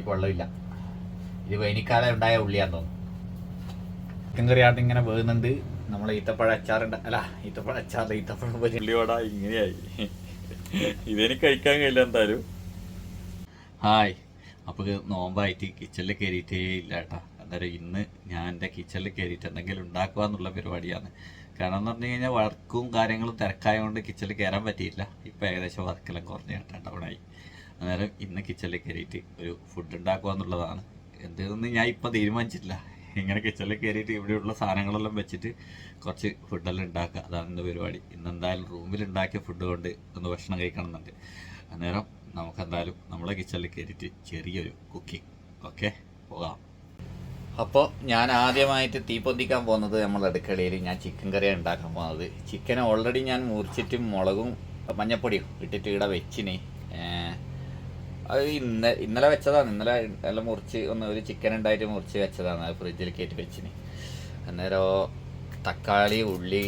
ഉള്ളിക്ക് വെള്ളമില്ല. ഇത് വേനിക്കാലം ഉണ്ടായ ഉള്ളിയാന്ന് തോന്നുന്നു. ചിക്കൻ കറി ആയിട്ട് ഇങ്ങനെ വേകുന്നുണ്ട് നമ്മളെ ഈത്തപ്പഴ അച്ചാറുണ്ട് അല്ല ഈത്തപ്പഴ അച്ചാർ ഈത്തപ്പഴം ഉള്ളിയോട ഇങ്ങനെയായി. ഇതെനിക്ക് കഴിക്കാൻ കഴിയില്ല എന്തായാലും. ഹായ്. അപ്പോൾ നോമ്പായിട്ട് കിച്ചണിൽ കയറിയിട്ടേ ഇല്ല കേട്ടോ. അന്നേരം ഇന്ന് ഞാൻ എന്റെ കിച്ചണിൽ കയറിയിട്ട് എന്തെങ്കിലും ഉണ്ടാക്കുക എന്നുള്ള പരിപാടിയാണ്. കാരണം എന്ന് പറഞ്ഞു കഴിഞ്ഞാൽ വർക്കും കാര്യങ്ങളും തിരക്കായതുകൊണ്ട് കിച്ചണിൽ കയറാൻ പറ്റിയില്ല. ഇപ്പോൾ ഏകദേശം വർക്കെല്ലാം കുറഞ്ഞ് കേട്ടോ ഡൗണായി അന്നേരം ഇന്ന് കിച്ചണിൽ കയറിയിട്ട് ഒരു ഫുഡ് ഉണ്ടാക്കുക എന്നുള്ളതാണ്. എന്തെന്ന് ഞാൻ ഇപ്പം തീരുമാനിച്ചിട്ടില്ല. ഇങ്ങനെ കിച്ചണിൽ കയറിയിട്ട് ഇവിടെയുള്ള സാധനങ്ങളെല്ലാം വെച്ചിട്ട് കുറച്ച് ഫുഡെല്ലാം ഉണ്ടാക്കുക അതാണ് ഇന്ന് പരിപാടി. ഇന്ന് എന്തായാലും റൂമിൽ ഉണ്ടാക്കിയ ഫുഡ് കൊണ്ട് ഒന്ന് ഭക്ഷണം കഴിക്കണമെന്നുണ്ട്. അന്നേരം നമുക്കെന്തായാലും നമ്മളെ കിച്ചണിൽ കയറിയിട്ട് ചെറിയൊരു കുക്കിംഗ് ഓക്കെ പോകാം. അപ്പോൾ ഞാൻ ആദ്യമായിട്ട് തീ പൊന്തിക്കാൻ പോകുന്നത് നമ്മൾ അടുക്കളയിൽ ഞാൻ ചിക്കൻ കറി ഉണ്ടാക്കാൻ പോകുന്നത്. ചിക്കൻ ഓൾറെഡി ഞാൻ മുറിച്ചിട്ട് മുളകും മഞ്ഞപ്പൊടിയും ഇട്ടിട്ട് ഇവിടെ വെച്ചിന്. അത് ഇന്ന ഇന്നലെ വെച്ചതാണ്. ഇന്നലെ എല്ലാം മുറിച്ച് ഒന്ന് ഒരു ചിക്കൻ ഉണ്ടായിട്ട് മുറിച്ച് വെച്ചതാണ്. ഫ്രിഡ്ജിൽ കയറ്റി വെച്ചിന്. അന്നേരം തക്കാളി ഉള്ളി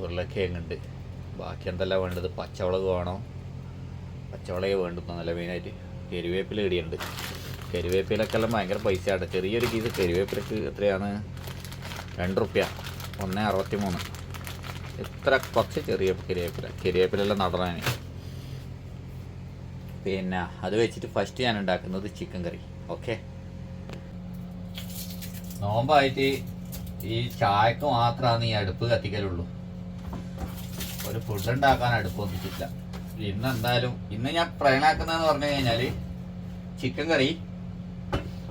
ഉരുളക്കിഴങ്ങുണ്ട് ബാക്കി എന്തെല്ലാം വേണ്ടത്? പച്ചമുളക് വേണം. പച്ചമുളക് വേണ്ടുന്നു നല്ല മെയിനായിട്ട്. കരിവേപ്പില ഇടിയുണ്ട്. കരുവേപ്പിലൊക്കെ എല്ലാം ഭയങ്കര പൈസയാണ് ചെറിയൊരു കീസ് കരിവേപ്പിലക്ക് എത്രയാണ്? രണ്ട് റുപ്യ. ഒന്ന് അറുപത്തി മൂന്ന് ഇത്ര കുറച്ച് ചെറിയ കരുവേപ്പില. കരുവേപ്പിലെല്ലാം നടണേ പിന്നെ അത് വെച്ചിട്ട് ഫസ്റ്റ് ഞാൻ ഉണ്ടാക്കുന്നത് ചിക്കൻ കറി ഓക്കെ നോമ്പായിട്ട് ഈ ചായക്ക് മാത്രമാണ് ഈ അടുപ്പ് കത്തിക്കലുള്ളൂ. ഒരു ഫുഡ് ഉണ്ടാക്കാൻ അടുപ്പ് ഒന്നിച്ചില്ല ഇന്ന് എന്തായാലും ഇന്ന് ഞാൻ പ്രയണാക്കുന്നതെന്ന് പറഞ്ഞു കഴിഞ്ഞാൽ ചിക്കൻ കറി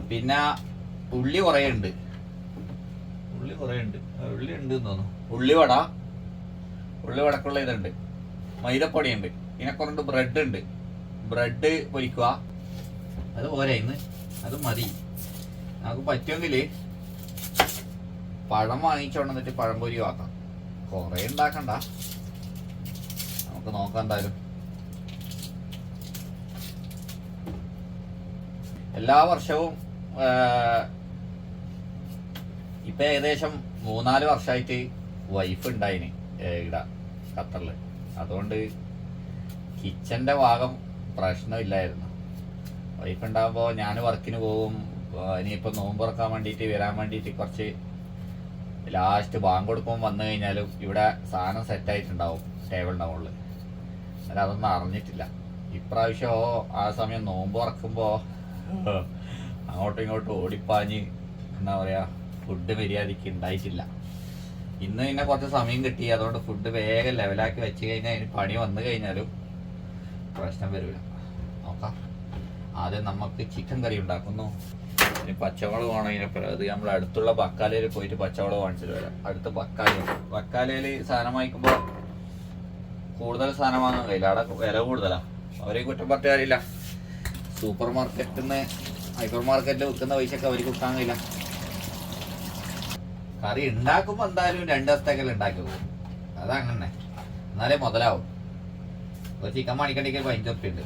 പിന്നെ ഉള്ളി കുറേ ഉണ്ട് ഉള്ളി കുറേ ഉണ്ട് ഉള്ളി ഉണ്ട് എന്ന് തോന്നുന്നു. ഉള്ളിവട ഉള്ളിവടക്കുള്ള ഇതുണ്ട്. മൈദപ്പൊടിയുണ്ട്. ഇതിനെ കുറണ്ട് ബ്രെഡ് ഉണ്ട് ബ്രെഡ് പൊരിക്കുക. അത് പോരെ ഇന്ന്. അത് മതി. നമുക്ക് പറ്റുമെങ്കിൽ പഴം വാങ്ങിച്ചോണ്ടിട്ട് പഴം പൊരി ആക്കാം. കുറേ ഉണ്ടാക്കണ്ട. നമുക്ക് നോക്കാം എന്തായാലും. എല്ലാ വർഷവും ഇപ്പൊ ഏകദേശം മൂന്നാൽ വർഷമായിട്ട് വൈഫ് ഉണ്ടായിന് ഇവിടെ ഖത്തറിൽ. അതുകൊണ്ട് കിച്ചന്റെ ഭാഗം പ്രശ്നമില്ലായിരുന്നു. വൈഫ് ഉണ്ടാകുമ്പോൾ ഞാൻ വർക്കിന് പോകും. ഇനിയിപ്പോൾ ഇനിയിപ്പോ നോമ്പ് തുറക്കാൻ വേണ്ടിയിട്ട് വരാൻ വേണ്ടിയിട്ട് കുറച്ച് ലാസ്റ്റ് ബാങ്ക് കൊടുക്കുമ്പോൾ വന്നു കഴിഞ്ഞാലും ഇവിടെ സാധനം സെറ്റായിട്ടുണ്ടാവും ടേബിളിന്റെ മുകളിൽ അല്ല അതൊന്നും അറിഞ്ഞിട്ടില്ല. ഇപ്രാവശ്യം ആ സമയം നോമ്പ് തുറക്കുമ്പോൾ അങ്ങോട്ടും ഇങ്ങോട്ടും ഓടിപ്പാഞ്ഞ് എന്താ പറയുക ഫുഡ് മര്യാദയ്ക്ക് ഉണ്ടായിട്ടില്ല ഇന്ന് പിന്നെ കുറച്ച് സമയം കിട്ടി. അതുകൊണ്ട് ഫുഡ് വേഗം ലെവലാക്കി വെച്ച് കഴിഞ്ഞാൽ അതിന് പണി വന്നു കഴിഞ്ഞാലും പ്രശ്നം വരില്ല നോക്കാം. ആദ്യം നമുക്ക് ചിക്കൻ കറി ഉണ്ടാക്കുന്നു. ഇനി പച്ചമുളക് വേണം ഇതിനപ്പുറം അത് നമ്മൾ അടുത്തുള്ള ബക്കാലയിൽ പോയിട്ട് പച്ചമുളക് വാങ്ങിച്ചിട്ട് വരാം. അടുത്ത ബക്കാലയിൽ. ബക്കാലയിൽ സാധനം വാങ്ങിക്കുമ്പോൾ കൂടുതൽ സാധനം വാങ്ങാൻ കഴിയില്ല അവിടെ വില കൂടുതലാണ് അവരെ കുറ്റം പറഞ്ഞ കാര്യമില്ല. സൂപ്പർ മാർക്കറ്റിൽ നിന്ന് ഹൈപ്പർ മാർക്കറ്റിൽ വിൽക്കുന്ന പൈസയൊക്കെ അവർക്ക് വിൽക്കാൻ കഴിയില്ല. കറി ഉണ്ടാക്കുമ്പോൾ എന്തായാലും രണ്ട് ദിവസത്തേക്കെല്ലാം ഉണ്ടാക്കി പോകും. അതങ്ങനെ. എന്നാലേ മുതലാവും. ഒരു ചിക്കൻ മണിക്കണ്ടിക്ക് പതിനഞ്ച്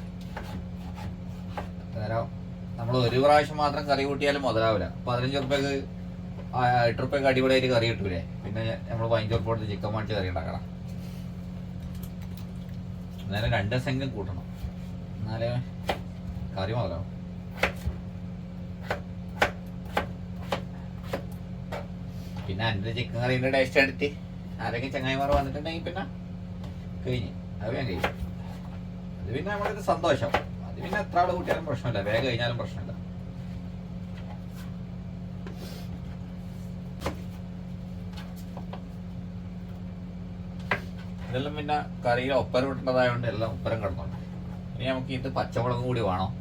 നമ്മൾ ഒരു പ്രാവശ്യം മാത്രം കറി കൂട്ടിയാലും മുതലാവില്ല. പതിനഞ്ച് ഉറുപ്പ്യക്ക് എട്ട് ഉറുപ്പ്യക്ക് അടിപൊളിയായിട്ട് കറി കിട്ടൂലേ? പിന്നെ നമ്മൾ പതിനഞ്ച് കൊടുത്ത് ചിക്കൻ മേടിച്ച് കറി ഉണ്ടാക്കണം. അന്നേരം രണ്ട് സെങ്കും കൂട്ടണം. എന്നാലേ കറി മുതലാവും. പിന്നെ എന്റെ ചിക്കൻ കറീന്റെ ടേസ്റ്റ് എടുത്ത് ആരെങ്കിലും ചങ്ങായിമാർ വന്നിട്ടുണ്ടെങ്കിൽ പിന്നെ കഴിഞ്ഞ്. അത് ഞാൻ അത് പിന്നെ നമ്മളൊരു സന്തോഷം. അത് പിന്നെ എത്ര ആൾ കൂട്ടിയാലും പ്രശ്നമില്ല. വേഗം കഴിഞ്ഞാലും പ്രശ്നമില്ല. ഇതെല്ലാം പിന്നെ കറിയിൽ ഒപ്പരം ഇട്ടതായതുകൊണ്ട് എല്ലാം ഒപ്പരം കിടന്നുണ്ട് ഇനി നമുക്ക് ഇത് പച്ചമുളകും കൂടി വേണം?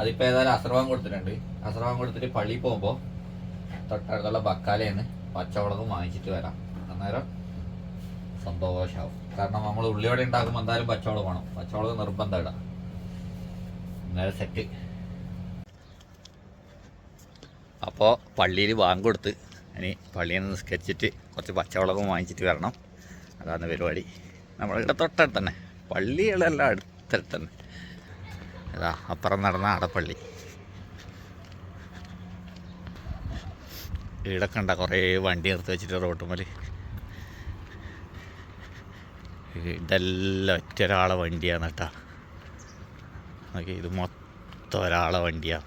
അതിപ്പോൾ ഏതായാലും അസർവാൻ കൊടുത്തിട്ടുണ്ട്. അസർവാൻ കൊടുത്തിട്ട് പള്ളി പോകുമ്പോൾ തൊട്ടടുത്തുള്ള ബക്കാലയിൽ നിന്ന് പച്ചമുളകും വാങ്ങിച്ചിട്ട് വരാം. അന്നേരം സന്തോഷമാവും കാരണം നമ്മൾ ഉള്ളിയോടെ ഉണ്ടാക്കുമ്പോൾ എന്തായാലും പച്ചവളം വേണം. പച്ചവളം നിർബന്ധം ഇടാം അന്നേരം സെറ്റ് അപ്പോൾ പള്ളിയിൽ ബാങ്ക് കൊടുത്ത് ഇനി പള്ളിയിൽ നിന്ന് സ്കെച്ചിട്ട് കുറച്ച് പച്ചവളകം വാങ്ങിച്ചിട്ട് വരണം. അതാണ് പരിപാടി. നമ്മളിവിടെ തൊട്ടടുത്ത് തന്നെ പള്ളികളെല്ലാം അടുത്തടുത്ത് തന്നെ അതാ അപ്പുറം നടന്ന അടപ്പള്ളി ഇവിടെ കണ്ട കുറേ വണ്ടി നിർത്തി വെച്ചിട്ട് റോട്ടുമ്മൽ ഇതെല്ലാം ഒറ്റ ഒരാളെ വണ്ടിയാണ് കേട്ടാ. നോക്കി ഇത് മൊത്തം ഒരാളെ വണ്ടിയാണ്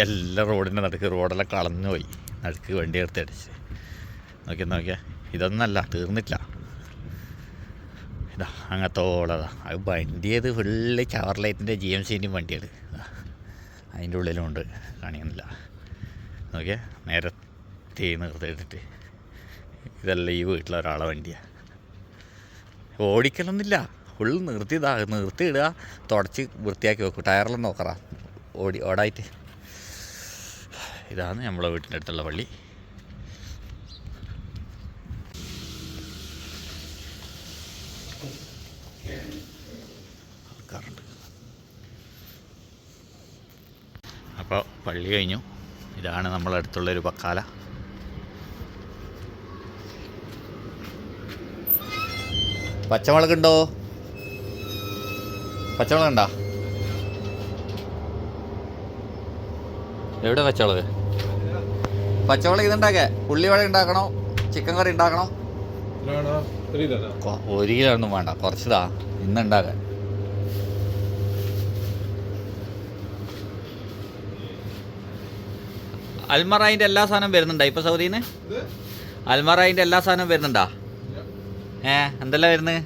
എല്ലാ റോഡിന്റെ നടുക്ക് റോഡെല്ലാം കളഞ്ഞു പോയി. നടുക്ക് വണ്ടി എടുത്ത് അടിച്ച്. നോക്കിയാൽ ഇതൊന്നല്ല തീർന്നിട്ടില്ല. ഇതാ അങ്ങത്തോളതാ. അത് വണ്ടിയത് ഫുള്ള് ചവർ ലൈറ്റിന്റെ ജി എം സിന്റെയും വണ്ടിയാണ് അതിന്റെ ഉള്ളിലുണ്ട് കാണിക്കുന്നില്ല. നോക്കിയാൽ നേരത്തെ നിർത്തിയിട്ടിട്ട്. ഇതല്ല ഈ വീട്ടിലെ ഒരാളെ വണ്ടിയാണ് ഓടിക്കലൊന്നുമില്ല. ഫുള്ള് നിർത്തിയതാ നിർത്തിയിടുക തുടച്ച് വൃത്തിയാക്കി വെക്കും. ടയറെല്ലാം നോക്കറ. ഓടി ഓടായിട്ട്. ഇതാണ് നമ്മളെ വീട്ടിന്റെ അടുത്തുള്ള പള്ളി. അപ്പോൾ പള്ളി കഴിഞ്ഞു. ഇതാണ് നമ്മളെ അടുത്തുള്ളൊരു പക്കാല. പച്ചമുളകുണ്ടോ? പച്ചമുളകുണ്ടോ? എവിടെ പച്ചമുളക്? പച്ചമുളക് ഇതുണ്ടാക്കേ. ഉള്ളിവട ഉണ്ടാക്കണോ? ചിക്കൻ കറി ഉണ്ടാക്കണോ? ഒരു കിലോ ഒന്നും വേണ്ട. കുറച്ചതാ. ഇന്ന് അൽമറായിന്റെ അൽമറായിന്റെ എല്ലാ സാധനവും വരുന്നുണ്ടോ ഇപ്പൊ സൗദിന്ന്? അൽമറായിന്റെ എല്ലാ സാധനവും വരുന്നുണ്ടോ? ഏ എന്തല്ല വരുന്നത്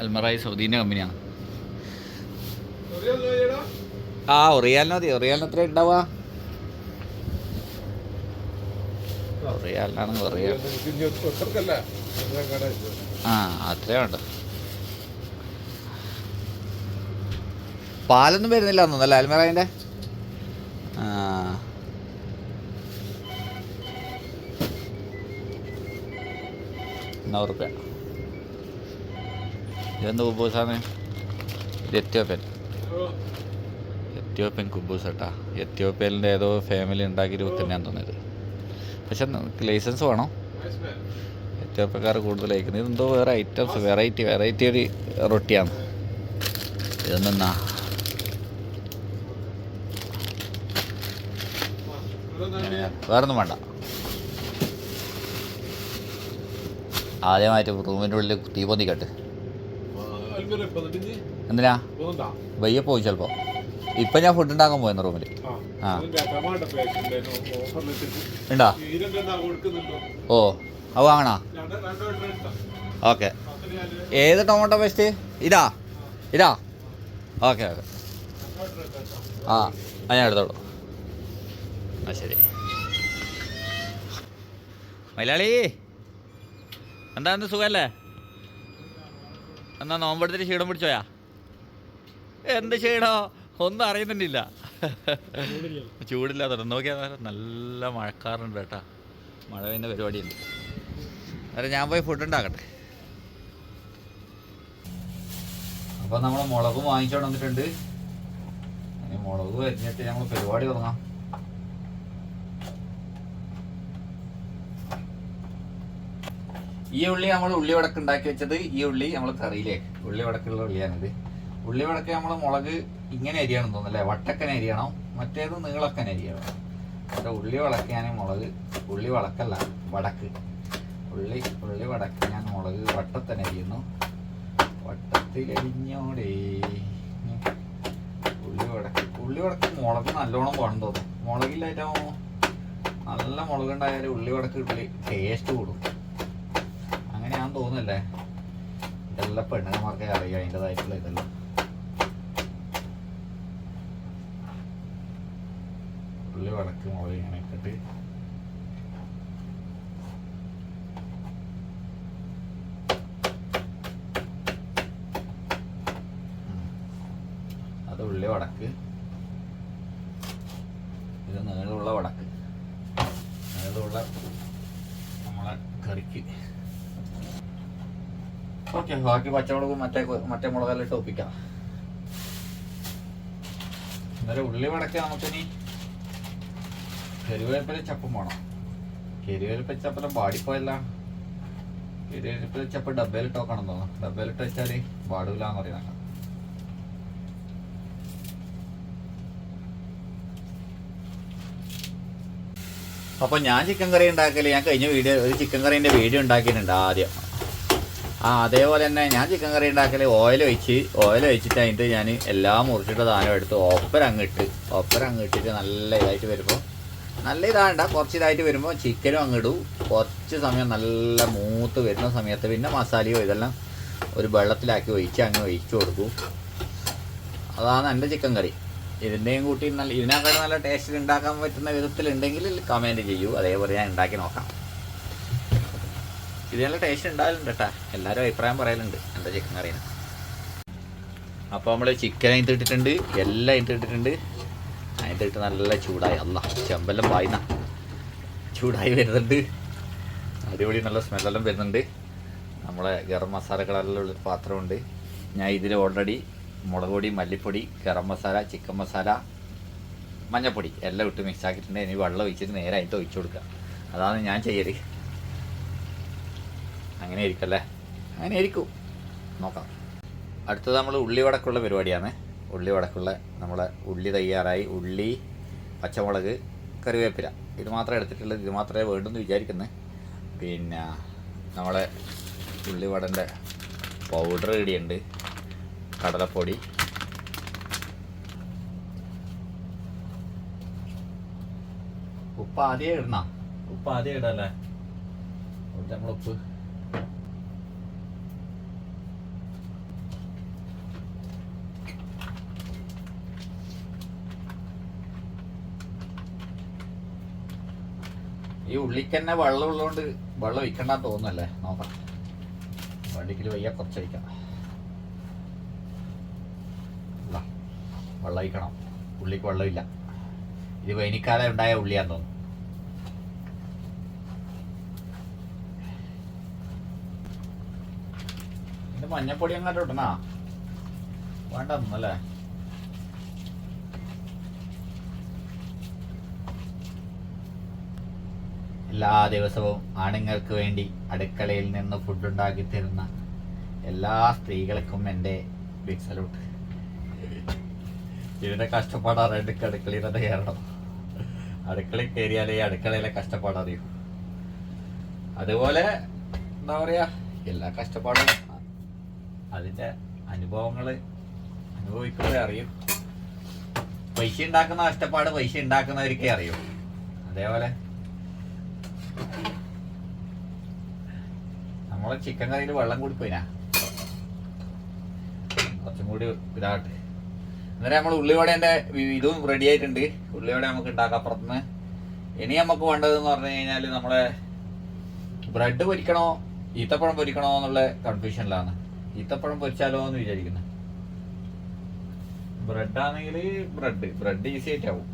അൽമറായി സൗദീന്റെ കമ്പനിയാണ് ആ ഒറിയാലിന് മതി. ഒറിയാലിന് എത്ര ഉണ്ടാവുക? ഒറിയാലിനാണ് ഒറിയാൽ ആ അത്രേ ഉണ്ട് പാലൊന്നും വരുന്നില്ല തോന്നുന്നല്ലേ അൽമറായിന്റെ? ആ. നൂറ് रुपया ഇതെന്ത് കുബൂസാണ്? ഇത് എത്യോപ്യൻ. എത്യോപ്യൻ കുബൂസ് കേട്ടാ എത്യോപ്യയിലെ ഏതോ ഫാമിലി ഉണ്ടാക്കിയിട്ട് തന്നെയാണ് തോന്നിയത്. പക്ഷെ ലൈസൻസ് വേണം. എത്യോപ്യക്കാർ കൂടുതൽ കഴിക്കുന്നത്. ഇതെന്തോ വേറെ ഐറ്റംസ് വെറൈറ്റി വെറൈറ്റി ഒരു റൊട്ടിയാണ്. ഇതെന്നാ വേറൊന്നും വേണ്ട. ആദ്യമായിട്ട് റൂമിന്റെ ഉള്ളിൽ തീ പൊന്തിക്കട്ട്. എന്തിനാ? വയ്യ പോയി ചിലപ്പോൾ ഇപ്പം ഞാൻ ഫുഡ് ഉണ്ടാക്കാൻ പോയെന്ന് റൂമിൽ ആ. ഉണ്ടോ ഓ അത് വാങ്ങണോ? ഓക്കെ. ഏത് ടൊമാറ്റോ പേസ്റ്റ്? ഇതാ. ഇതാ. Okay okay. ആ ആ ഞാൻ എടുത്തോളൂ. ആ ശരി. മലയാളി എന്താ എന്ത് സുഖല്ലേ? എന്നാ നോമ്പെടുത്തിട്ട് ക്ഷീണം പിടിച്ചോയാ? എന്ത് ക്ഷീണോ? ഒന്നും അറിയുന്നുണ്ടില്ല. ചൂടില്ലാത്ത നോക്കിയാൽ നല്ല മഴക്കാറുണ്ട് കേട്ടാ. മഴ പെയ്യുന്ന പരിപാടിയുണ്ട്. അന്നേരം ഞാൻ പോയി ഫുഡ് ഉണ്ടാക്കട്ടെ. അപ്പോൾ നമ്മൾ മുളകും വാങ്ങിച്ചോണ്ട് വന്നിട്ടുണ്ട്. മുളക് വരിഞ്ഞിട്ട് ഞങ്ങൾ പരിപാടി തുടങ്ങാം. ഈ ഉള്ളി നമ്മൾ ഉള്ളി വടക്ക് ഉണ്ടാക്കി വെച്ചത് ഈ ഉള്ളി നമ്മൾ കറിയിലേക്ക്. ഉള്ളി വടക്കുള്ള ഉള്ളിയാണിത്. ഉള്ളി വടക്ക് നമ്മൾ മുളക് ഇങ്ങനെ അരിയണം തോന്നുന്നല്ലേ വട്ടക്കൻ അരിയണം? മറ്റേത് നീളക്കൻ അരിയണം. പക്ഷെ ഉള്ളി വളക്കാൻ മുളക് ഉള്ളി വളക്കല്ല വടക്ക്. ഉള്ളി ഉള്ളി വടക്ക് ഞാൻ മുളക് വട്ടത്തന്നെ അരിയുന്നു. വട്ടത്തിലരിഞ്ഞോടേ ഉള്ളി വടക്ക് ഉള്ളി വടക്ക് മുളക് നല്ലോണം വേണം തോന്നും മുളകില്ലായിട്ടോ? നല്ല മുളക് ഉണ്ടായാലും ഉള്ളി വടക്ക് ഉള്ളി ടേസ്റ്റ് കൂടും. തോന്നുന്നല്ലേ? ഇതെല്ലാം പെണ്ണുങ്ങന്മാർക്കേ അറിയാം അതിന്റെതായിട്ടുള്ള ഇതെല്ലാം. ഉള്ളി വടക്ക് മുളക് ഇങ്ങനെ ഇട്ടിട്ട്. അത് ഉള്ളി വടക്ക്. ഇത് നീളമുള്ള വടക്ക് നീളമുള്ള നമ്മളെ കറിക്ക് ഓക്കെ ബാക്കി പച്ചമുളകും മറ്റേ മറ്റേ മുളകെല്ലാം ഇട്ട് ഒപ്പിക്കാം. എന്നാലും ഉള്ളി വടക്ക് നമുക്കിനി കരുവേപ്പില ചപ്പും വേണം. കരുവേപ്പില ചപ്പലം പാടിപ്പോയല്ല കരുവേപ്പില ചപ്പ് ഡബയിലിട്ട് നോക്കണം തോന്നുന്നു. ഡബയിലിട്ട് വെച്ചാൽ പാടില്ല എന്ന് പറയുന്നത് അപ്പോൾ ഞാൻ ചിക്കൻ കറി ഉണ്ടാക്കൽ ഞാൻ കഴിഞ്ഞ വീഡിയോ ഒരു ചിക്കൻ കറീന്റെ വീഡിയോ ഉണ്ടാക്കിയിട്ടുണ്ട് ആദ്യം. ആ അതേപോലെ തന്നെ ഞാൻ ചിക്കൻ കറി ഉണ്ടാക്കൽ ഓയിൽ ഒഴിച്ച് ഓയിൽ ഒഴിച്ചിട്ട് അതിന്റെ ഞാൻ എല്ലാം മുറിച്ചിട്ട് സാധനം എടുത്ത് ഒപ്പര അങ്ങ് ഇട്ട് ഒപ്പര അങ്ങ് ഇട്ടിട്ട് നല്ല ഇതായിട്ട് വരുമ്പോൾ നല്ല ഇതാണ്ട കുറച്ച് ഇതായിട്ട് വരുമ്പോൾ ചിക്കനും അങ്ങ് ഇടും. കുറച്ച് സമയം നല്ല മൂത്ത് വരുന്ന സമയത്ത് പിന്നെ മസാലയോ ഇതെല്ലാം ഒരു വെള്ളത്തിലാക്കി ഒഴിച്ച് അങ്ങ് ഒഴിച്ചു കൊടുക്കും. അതാണ് എന്റെ ചിക്കൻ കറി ഇതിന്റെയും കൂട്ടി നല്ല ഇതിനേക്കാൾ നല്ല ടേസ്റ്റിൽ ഉണ്ടാക്കാൻ പറ്റുന്ന വിധത്തിലുണ്ടെങ്കിൽ കമന്റ് ചെയ്യൂ. അതേപോലെ ഞാൻ ഉണ്ടാക്കി നോക്കാം. ഇത് ടേസ്റ്റ് ഉണ്ടാകലുണ്ട് കേട്ടാ എല്ലാവരും അഭിപ്രായം പറയലുണ്ട്. എന്താ ചിക്കൻ കറിയാണ് അപ്പോൾ നമ്മൾ ചിക്കൻ അതിന് ഇട്ടിട്ടുണ്ട് എല്ലാം അതിന് ഇട്ടിട്ടുണ്ട്. അതിന്റെ ഇട്ട് നല്ല ചൂടായി. അല്ല ചെമ്പെല്ലാം പായുന്ന. ചൂടായി വരുന്നുണ്ട്. അടിപൊളി നല്ല സ്മെല്ലെല്ലാം വരുന്നുണ്ട്. നമ്മളെ ഗരം മസാലകളെല്ലാം ഉള്ള പാത്രമുണ്ട്. ഞാൻ ഇതിൽ ഓൾറെഡി മുളക് പൊടി മല്ലിപ്പൊടി ഗരം മസാല ചിക്കൻ മസാല മഞ്ഞപ്പൊടി എല്ലാം ഇട്ട് മിക്സ് ആക്കിയിട്ടുണ്ട്. ഇനി വെള്ളം ഒഴിച്ചിട്ട് നേരെ അതിന്റെ ഒഴിച്ചു കൊടുക്കുക. അതാണ് ഞാൻ ചെയ്യൽ. അങ്ങനെ ആയിരിക്കും അല്ലേ അങ്ങനെ ആയിരിക്കും നോക്കാം. അടുത്തത് നമ്മൾ ഉള്ളി വടക്കുള്ള പരിപാടിയാണ്. ഉള്ളി വടക്കുള്ള നമ്മൾ ഉള്ളി തയ്യാറായി. ഉള്ളി പച്ചമുളക് കറിവേപ്പില. ഇത് മാത്രമേ എടുത്തിട്ടുള്ളത് ഇത് മാത്രമേ വേണ്ടെന്ന് വിചാരിക്കുന്നത് പിന്നെ നമ്മളെ ഉള്ളിവടന്റെ പൗഡർ ഇടിയുണ്ട് കടലപ്പൊടി. ഉപ്പ് ആദ്യം ഇടണം? ഉപ്പ് ആദ്യം ഇടല്ലേ? നമ്മൾ ഉപ്പ്. ഈ ഉള്ളിക്ക് തന്നെ വെള്ളം ഉള്ളതുകൊണ്ട് വെള്ളം ഒഴിക്കണ്ട തോന്നുന്നല്ലേ? നോക്കാം. വണ്ടിക്കിൽ വയ്യ കുറച്ച് ഒഴിക്കാം വെള്ളം ഒഴിക്കണം. ഉള്ളിക്ക് വെള്ളമില്ല. ഇത് വേനിക്കാലം ഉണ്ടായ ഉള്ളിയാന്ന് തോന്നുന്നു. മഞ്ഞപ്പൊടി അങ്ങോട്ട് ഇടണ? വേണ്ട എല്ലാ ദിവസവും ആണുങ്ങൾക്ക് വേണ്ടി അടുക്കളയിൽ നിന്ന് ഫുഡ് ഉണ്ടാക്കി തരുന്ന എല്ലാ സ്ത്രീകൾക്കും എന്റെ ബിഗ് സല്യൂട്ട് ഇതിന്റെ കഷ്ടപ്പാടാണ് എനിക്ക് അടുക്കളയിൽ തന്നെ കയറണം. അടുക്കളയിൽ കയറിയാലേ അടുക്കളയിലെ കഷ്ടപ്പാട് അറിയൂ. അതുപോലെ എന്താ പറയുക എല്ലാ കഷ്ടപ്പാടും അതിന്റെ അനുഭവങ്ങൾ അനുഭവിക്കുമ്പോഴേ അറിയും. പൈസ ഉണ്ടാക്കുന്ന കഷ്ടപ്പാട് പൈസ ഉണ്ടാക്കുന്നവർക്കേ അറിയൂ. അതേപോലെ നമ്മളെ ചിക്കൻ കറിയിൽ വെള്ളം കൂടി പോയിനാ കുറച്ചും കൂടി ഇതാകട്ടെ. അന്നേരം നമ്മൾ ഉള്ളിവടേന്റെ ഇതും റെഡി ആയിട്ടുണ്ട്. ഉള്ളിവട നമുക്ക് ഉണ്ടാക്കാം അപ്പുറത്തുനിന്ന്. ഇനി നമുക്ക് വേണ്ടതെന്ന് പറഞ്ഞു കഴിഞ്ഞാൽ നമ്മളെ ബ്രെഡ് പൊരിക്കണോ ഈത്തപ്പഴം പൊരിക്കണോ എന്നുള്ള കൺഫ്യൂഷനിലാണ് ഈത്തപ്പഴം പൊരിച്ചാലോ എന്ന് വിചാരിക്കുന്നത് ബ്രെഡാണെങ്കിൽ ബ്രെഡ്. ബ്രെഡ് ഈസി ആയിട്ടാവും.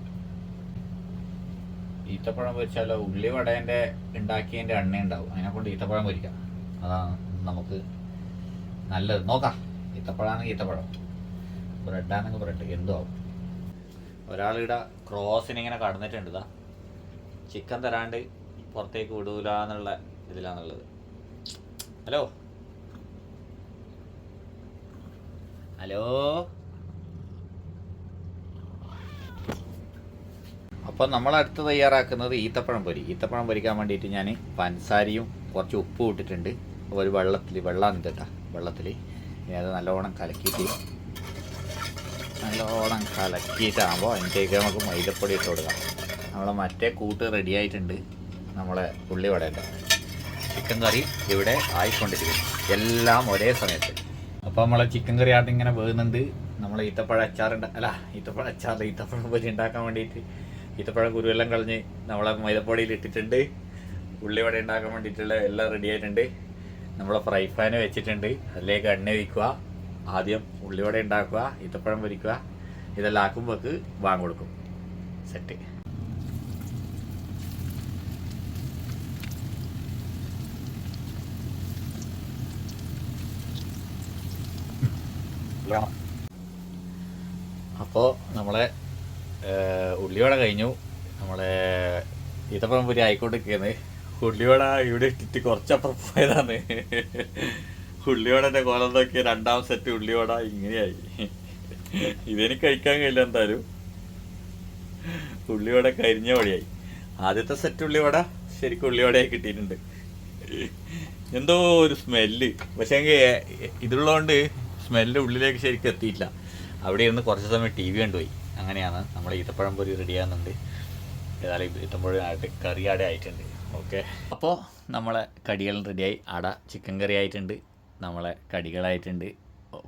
ഈത്തപ്പഴം പൊരിച്ചാലോ? ഉള്ളി വടേന്റെ ഉണ്ടാക്കിയതിന്റെ എണ്ണ ഉണ്ടാവും അതിനെ കൊണ്ട് ഈത്തപ്പഴം പൊരിക്കാം. അതാണ് നമുക്ക് നല്ലത്. നോക്കാം. ഈത്തപ്പഴമാണെങ്കിൽ ഈത്തപ്പഴം. ബ്രെഡാണെങ്കിൽ ബ്രെഡ്. എന്തോ ആവും. ഒരാളിവിടെ ക്രോസിന് ഇങ്ങനെ കടന്നിട്ടുണ്ട് ചിക്കൻ തരാണ്ട് പുറത്തേക്ക് വിടൂല എന്നുള്ള ഇതിലാണുള്ളത് ഹലോ? ഹലോ? അപ്പോൾ നമ്മൾ അടുത്ത് തയ്യാറാക്കുന്നത് ഈത്തപ്പഴം പൊരി. ഈത്തപ്പഴം പൊരിക്കാൻ വേണ്ടിയിട്ട് ഞാൻ പഞ്ചസാരയും കുറച്ച് ഉപ്പും ഇട്ടിട്ടുണ്ട്. ഒരു വെള്ളത്തിൽ വെള്ളം കേട്ടോ വെള്ളത്തിൽ ഇനി അത് നല്ലോണം കലക്കിയിട്ട് നല്ലോണം കലക്കിയിട്ടാകുമ്പോൾ അതിന്റെയൊക്കെ നമുക്ക് മൈദപ്പൊടി ഇട്ട് കൊടുക്കാം. നമ്മളെ മറ്റേ കൂട്ട് റെഡി ആയിട്ടുണ്ട്. നമ്മളെ ഉള്ളിവടേന്റെ ചിക്കൻ കറി ഇവിടെ ആയിക്കൊണ്ടിരിക്കുന്നു. എല്ലാം ഒരേ സമയത്ത്. അപ്പോൾ നമ്മളെ ചിക്കൻ കറി ആദ്യം ഇങ്ങനെ വേകുന്നുണ്ട് നമ്മൾ ഈത്തപ്പഴ അച്ചാറുണ്ട് അല്ല ഈത്തപ്പഴ അച്ചാർ ഈത്തപ്പഴം പൊരി ഉണ്ടാക്കാൻ വേണ്ടിയിട്ട് ഈത്തപ്പഴം കുരുവെല്ലാം കളഞ്ഞ് നമ്മളെ മൈദപ്പൊടിയിൽ ഇട്ടിട്ടുണ്ട്. ഉള്ളിവട ഉണ്ടാക്കാൻ വേണ്ടിയിട്ടുള്ള എല്ലാം റെഡി ആയിട്ടുണ്ട്. നമ്മളെ ഫ്രൈ പാൻ വെച്ചിട്ടുണ്ട്. അതിലേക്ക് എണ്ണ ഒഴിക്കുക. ആദ്യം ഉള്ളിവട ഉണ്ടാക്കുക. ഈത്തപ്പഴം പൊരിക്കുക. ഇതെല്ലാം ആക്കുമ്പോൾക്ക് വാങ്ങി കൊടുക്കും. സെറ്റ് അപ്പോൾ നമ്മളെ ഉള്ളിവട കഴിഞ്ഞു. നമ്മളെ ഈത്തപ്പഴം പൊരി ആയിക്കൊണ്ടിരിക്കുന്നത് ഉള്ളിവട ഇവിടെ ഇട്ടിട്ട് കുറച്ചപ്പുറം പോയതാണ്. ഉള്ളിവടന്റെ കോലം നോക്കിയ രണ്ടാം സെറ്റ് ഉള്ളിവട ഇങ്ങനെയായി. ഇതെനിക്ക് കഴിക്കാൻ കഴിയില്ല എന്തായാലും. ഉള്ളിവട കരിഞ്ഞ വഴിയായി ആദ്യത്തെ സെറ്റ് ഉള്ളിവട ശരിക്കും ഉള്ളിവടയായി കിട്ടിയിട്ടുണ്ട്. എന്തോ ഒരു സ്മെല്ല്. പക്ഷേ ഇതുള്ളതുകൊണ്ട് സ്മെല്ല് ഉള്ളിലേക്ക് ശരിക്കും എത്തിയിട്ടില്ല. അവിടെ ഇരുന്ന് കുറച്ച് സമയം ടി വി കണ്ടുപോയി. അങ്ങനെയാണ്. നമ്മൾ ഈത്തപ്പഴം പൊരി റെഡി ആകുന്നുണ്ട് ഏതായാലും ഈത്തപ്പഴം ആയിട്ട് കറി ആടെ ആയിട്ടുണ്ട്. ഓക്കെ അപ്പോൾ നമ്മളെ കടികൾ റെഡിയായി അട ചിക്കൻ കറി ആയിട്ടുണ്ട്. നമ്മളെ കടികളായിട്ടുണ്ട്.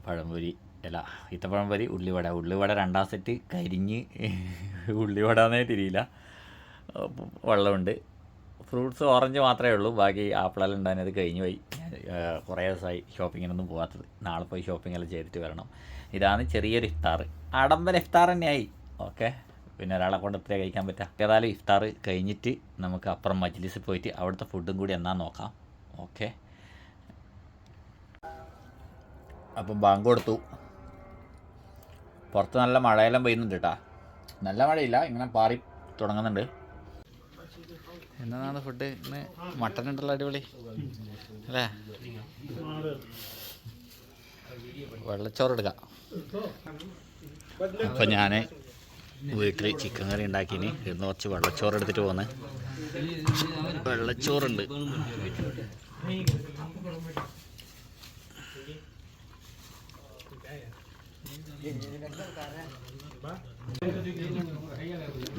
പഴംപൊരി അല്ല ഈത്തപ്പഴം പൊരി ഉള്ളിവട. ഉള്ളിവട രണ്ടാം സെറ്റ് കരിഞ്ഞ് ഉള്ളിവട എന്നേ തിരിയില്ല വെള്ളമുണ്ട്. ഫ്രൂട്ട്സ് ഓറഞ്ച് മാത്രമേ ഉള്ളൂ. ബാക്കി ആപ്പിളെല്ലാം ഉണ്ടായിരുന്നത് കഴിഞ്ഞ് പോയി. കുറേ ദിവസമായി ഷോപ്പിങ്ങിനൊന്നും പോകാത്തത് നാളെ പോയി ഷോപ്പിംഗ് എല്ലാം ചെയ്തിട്ട് വരണം. ഇതാണ് ചെറിയൊരു ഇഫ്താർ. ആഡംബര ഇഫ്താർ തന്നെയായി. ഓക്കെ. പിന്നെ ഒരാളെ കൊണ്ട് എത്രയാണ് കഴിക്കാൻ പറ്റുക? ഏതായാലും ഇഫ്താർ കഴിഞ്ഞിട്ട് നമുക്ക് അപ്പുറം മജ്ലിസ് പോയിട്ട് അവിടുത്തെ ഫുഡും കൂടി എന്നാ നോക്കാം. ഓക്കെ. അപ്പം ബാങ്ക് കൊടുത്തു. പുറത്ത് നല്ല മഴയെല്ലാം പെയ്യുന്നുണ്ട് കേട്ടാ. നല്ല മഴയില്ല ഇങ്ങനെ പാറി തുടങ്ങുന്നുണ്ട്. എന്നതാണ് ഫുഡ് ഇന്ന്? മട്ടൻ ഉണ്ടല്ലോ അടിപൊളി. അല്ലേ? വെള്ളച്ചോറ് എടുക്കാം. അപ്പം ഞാൻ വീട്ടിൽ ചിക്കൻ കറി ഉണ്ടാക്കിനി ഇന്ന് കുറച്ച് വെള്ളച്ചോറ് എടുത്തിട്ട് പോന്ന് വെള്ളച്ചോറുണ്ട്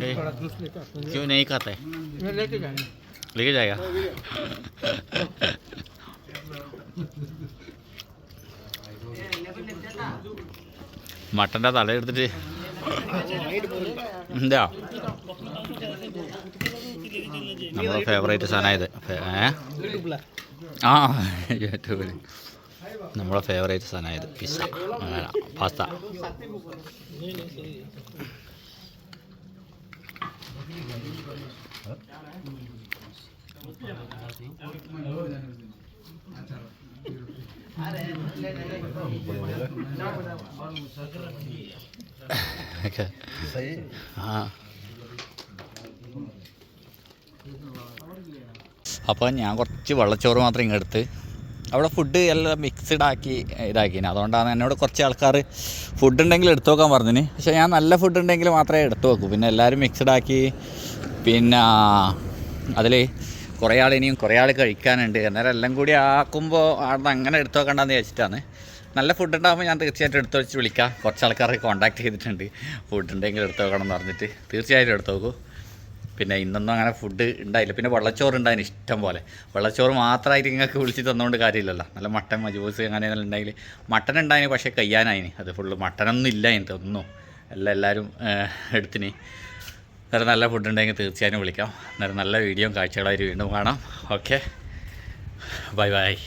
ए, क्यों नहीं खाते लेके जाएगा മട്ടന്റെ തല എടുത്തിട്ട്. എന്താ? നമ്മുടെ ഫേവറേറ്റ് സാധനമായത് ആ യൂട്യൂബിൽ നമ്മളെ ഫേവറേറ്റ് സാധനമായത് പിസ്സ. പാസ്ത അപ്പോൾ ഞാൻ കുറച്ച് വെള്ളച്ചോറ് മാത്രം ഇങ്ങെടുത്ത് അവിടെ ഫുഡ് എല്ലാം മിക്സ്ഡ് ആക്കി ഇതാക്കിന്. അതുകൊണ്ടാണ് എന്നോട് കുറച്ച് ആൾക്കാർ ഫുഡ് ഉണ്ടെങ്കിൽ എടുത്തു നോക്കാൻ പറഞ്ഞിന്. പക്ഷേ ഞാൻ നല്ല ഫുഡ് ഉണ്ടെങ്കിൽ മാത്രമേ എടുത്തു നോക്കൂ പിന്നെ എല്ലാവരും മിക്സ്ഡ് ആക്കി. പിന്നെ അതിൽ കുറേ ആൾ ഇനിയും കുറേ ആൾ കഴിക്കാനുണ്ട്. അന്നേരം എല്ലാം കൂടി ആക്കുമ്പോൾ അവിടെ അങ്ങനെ എടുത്തു നോക്കണ്ടെന്ന് വിചാരിച്ചിട്ടാണ്. നല്ല ഫുഡ് ഉണ്ടാകുമ്പോൾ ഞാൻ തീർച്ചയായിട്ടും എടുത്തു വെച്ച് വിളിക്കാം. കുറച്ച് ആൾക്കാരെ കോൺടാക്ട് ചെയ്തിട്ടുണ്ട്. ഫുഡ് ഉണ്ടെങ്കിൽ എടുത്തു നോക്കണം എന്ന് പറഞ്ഞിട്ട്. തീർച്ചയായിട്ടും എടുത്തു നോക്കൂ. പിന്നെ ഇന്നൊന്നും അങ്ങനെ ഫുഡ് ഉണ്ടായില്ല. പിന്നെ വെള്ളച്ചോറ് ഉണ്ടായിന് ഇഷ്ടം പോലെ. വെള്ളച്ചോറ് മാത്രമായിട്ട് നിങ്ങൾക്ക് വിളിച്ച് തന്നുകൊണ്ട് കാര്യമില്ലല്ലോ. നല്ല മട്ടൻ മജൂസ് അങ്ങനെ ഉണ്ടെങ്കിൽ മട്ടൻ ഉണ്ടായിന് പക്ഷേ കയ്യാനായിന്. അത് ഫുള്ള് മട്ടനൊന്നും ഇല്ല എനിക്ക് ഒന്നും എല്ലാം എല്ലാവരും എടുത്തിന്. വേറെ നല്ല ഫുഡ് ഉണ്ടെങ്കിൽ തീർച്ചയായും വിളിക്കാം. അന്നേരം നല്ല വീഡിയോയും കാഴ്ചകളായിട്ട് വീണ്ടും കാണാം. Okay bye bye